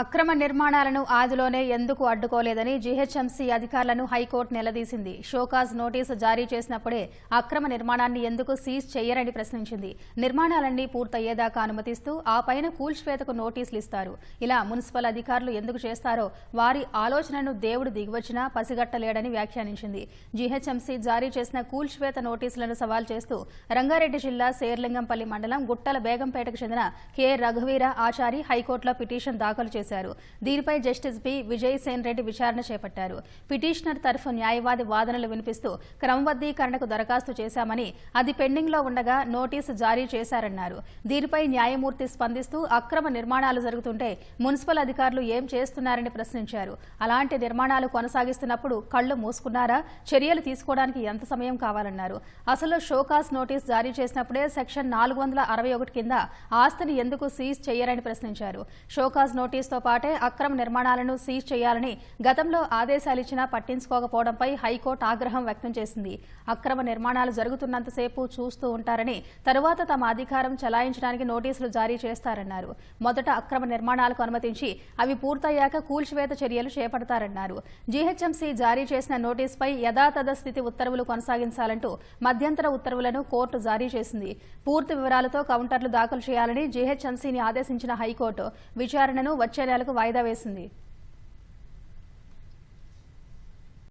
అక్రమ నిర్మాణాలను ఆదిలోనే ఎందుకు అడ్డుకోలేదని జీహెచ్ఎంసీ అధికారులను హైకోర్టు నిలదీసింది. షోకాజ్ నోటీసు జారీ చేసినప్పుడే అక్రమ నిర్మాణాన్ని ఎందుకు సీజ్ చేయరని ప్రశ్నించింది. నిర్మాణాలన్నీ పూర్తయ్యేదాకా అనుమతిస్తూ ఆ పైన కూల్చివేతకు నోటీసులు ఇస్తారు. ఇలా మున్సిపల్ అధికారులు ఎందుకు చేస్తారో వారి ఆలోచనను దేవుడు దిగివచ్చినా పసిగట్టలేడని వ్యాఖ్యానించింది. జీహెచ్ఎంసీ జారీ చేసిన కూల్చివేత నోటీసులను సవాల్ చేస్తూ రంగారెడ్డి జిల్లా శేర్లింగంపల్లి మండలం గుట్టల బేగంపేటకు చెందిన కె. రఘువీర ఆచారి హైకోర్టులో పిటిషన్ దాఖలు చేశారు. దీనిపై జస్టిస్ బి విజయసేన్ రెడ్డి విచారణ చేపట్టారు. పిటిషనర్ తరఫు న్యాయవాది వాదనలు వినిపిస్తూ క్రమబద్దీకరణకు దరఖాస్తు చేశామని అది పెండింగ్లో ఉండగా నోటీసు జారీ చేశారన్నారు. దీనిపై న్యాయమూర్తి స్పందిస్తూ అక్రమ నిర్మాణాలు జరుగుతుంటే మున్సిపల్ అధికారులు ఏం చేస్తున్నారని ప్రశ్నించారు. అలాంటి నిర్మాణాలు కొనసాగిస్తున్నప్పుడు కళ్ళు మూసుకున్నారా? చర్యలు తీసుకోవడానికి ఎంత సమయం కావాలన్నారు. అసలు షోకాస్ నోటీస్ జారీ చేసినప్పుడే సెక్షన్ నాలుగు వందల అరవై ఒకటి కింద ఆస్తిని ఎందుకు సీజ్ చేయరని ప్రశ్నించారు. షోకాస్ నోటీస్తో పాటే అక్రమ నిర్మాణాలను సీజ్ చేయాలని గతంలో ఆదేశాలిచ్చినా పట్టించుకోకపోవడంపై హైకోర్టు ఆగ్రహం వ్యక్తం చేసింది. అక్రమ నిర్మాణాలు జరుగుతున్నంతసేపు చూస్తూ ఉంటారని తరువాత తమ అధికారం చలాయించడానికి నోటీసులు జారీ చేస్తారన్నారు. మొదట అక్రమ నిర్మాణాలకు అనుమతించి అవి పూర్తయ్యాక కూల్చివేత చర్యలు చేపడతారన్నారు. జీహెచ్ఎంసీ జారీ చేసిన నోటీసుపై యథాతథ స్థితి ఉత్తర్వులు కొనసాగించాలంటూ మధ్యంతర ఉత్తర్వులను కోర్టు జారీ చేసింది. పూర్తి వివరాలతో కౌంటర్లు దాఖలు చేయాలని జీహెచ్ఎంసీని ఆదేశించిన హైకోర్టు విచారణను వచ్చే నెలకు వాయిదా వేసింది.